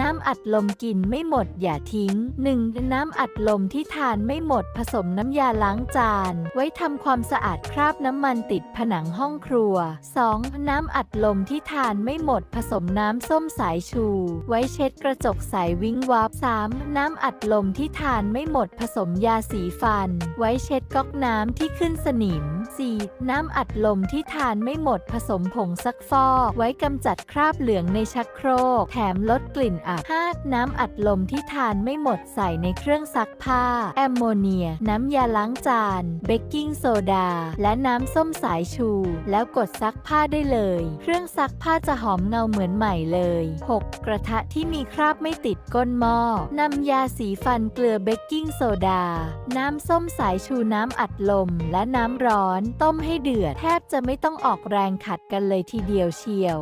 น้ำอัดลมกินไม่หมดอย่าทิ้ง 1. น้ำอัดลมที่ทานไม่หมดผสมน้ำยาล้างจาน ไว้ทำความสะอาดคราบน้ำมันติดผนังห้องครัว 2. น้ำอัดลมที่ทานไม่หมดผสมน้ำส้มสายชู ไว้เช็ดกระจกใสวิงวับ 3. น้ำอัดลมที่ทานไม่หมดผสมยาสีฟัน ไว้เช็ดก๊อกน้ำที่ขึ้นสนิม 4. น้ำอัดลมที่ทานไม่หมดผสมผงซักฟอกไว้กำจัดคราบเหลืองในชักโครก แถมลดกลิ่นอับ 5. น้ำอัดลมที่ทานไม่หมดใส่ในเครื่องซักผ้า แอมโมเนีย น้ำยาล้างจาน เบกกิ้งโซดา และน้ำส้มสายชู แล้วกดซักผ้าได้เลย เครื่องซักผ้าจะหอมเงาเหมือนใหม่เลย 6. กระทะที่มีคราบไม่ติดก้นหม้อนำยาสีฟันเกลือเบกกิ้งโซดา น้ำส้มสายชูน้ำอัดลม และน้ำร้อน ต้มให้เดือด แทบจะไม่ต้องออกแรงขัดกันเลยทีเดียวเชียว